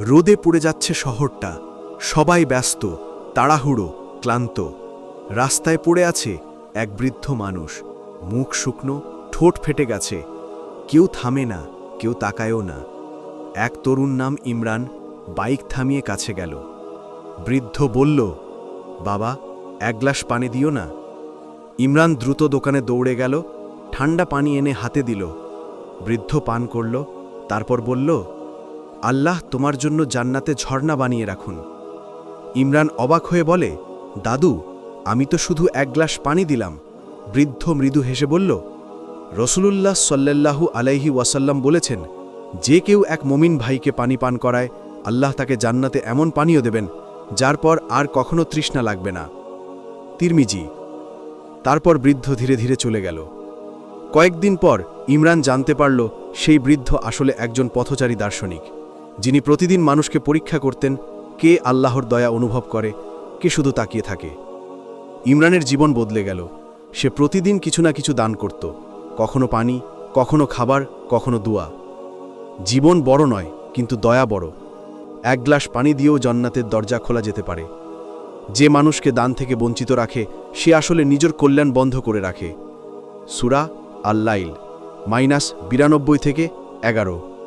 রোদে পড়ে যাচ্ছে শহরটা। সবাই ব্যস্ত, তাড়াহুড়ো, ক্লান্ত। রাস্তায় পড়ে আছে এক বৃদ্ধ মানুষ। মুখ শুকনো, ঠোঁট ফেটে গেছে। কেউ থামে না, কেউ তাকায়ও না। এক তরুণ নাম ইমরান বাইক থামিয়ে কাছে গেল। বৃদ্ধ বলল, বাবা, এক গ্লাস পানি দিও না। ইমরান দ্রুত দোকানে দৌড়ে গেল, ঠান্ডা পানি এনে হাতে দিল। বৃদ্ধ পান করল, তারপর বলল আল্লাহ তোমার জন্য জান্নাতে ঝর্ণা বানিয়ে রাখুন। ইমরান অবাক হয়ে বলে, দাদু, আমি তো শুধু এক গ্লাস পানি দিলাম। বৃদ্ধ মৃদু হেসে বলল, রসুলুল্লাহ সাল্লাল্লাহু আলাইহি ওয়াসাল্লাম বলেছেন, যে কেউ এক মমিন ভাইকে পানি পান করায়, আল্লাহ তাকে জান্নাতে এমন পানীয় দেবেন, যার পর আর কখনো তৃষ্ণা লাগবে না। তিরমিজি তারপর বৃদ্ধ ধীরে ধীরে চলে গেল। কয়েকদিন পর ইমরান জানতে পারল, সেই বৃদ্ধ আসলে একজন পথচারী দার্শনিক। যিনি প্রতিদিন মানুষকে পরীক্ষা করতেন, কে আল্লাহর দয়া অনুভব করে, কে শুধু তাকিয়ে থাকে। ইমরানের জীবন বদলে গেল। সে প্রতিদিন কিছু না কিছু দান করত। কখনো পানি, কখনো খাবার, কখনো দুয়া। জীবন বড় নয়, কিন্তু দয়া বড়। এক গ্লাস পানি দিয়েও জন্নাতের দরজা খোলা যেতে পারে। যে মানুষকে দান থেকে বঞ্চিত রাখে, সে আসলে নিজের কল্যাণ বন্ধ করে রাখে। সুরা আল্লাইল, মাইনাস বিরানব্বই থেকে এগারো।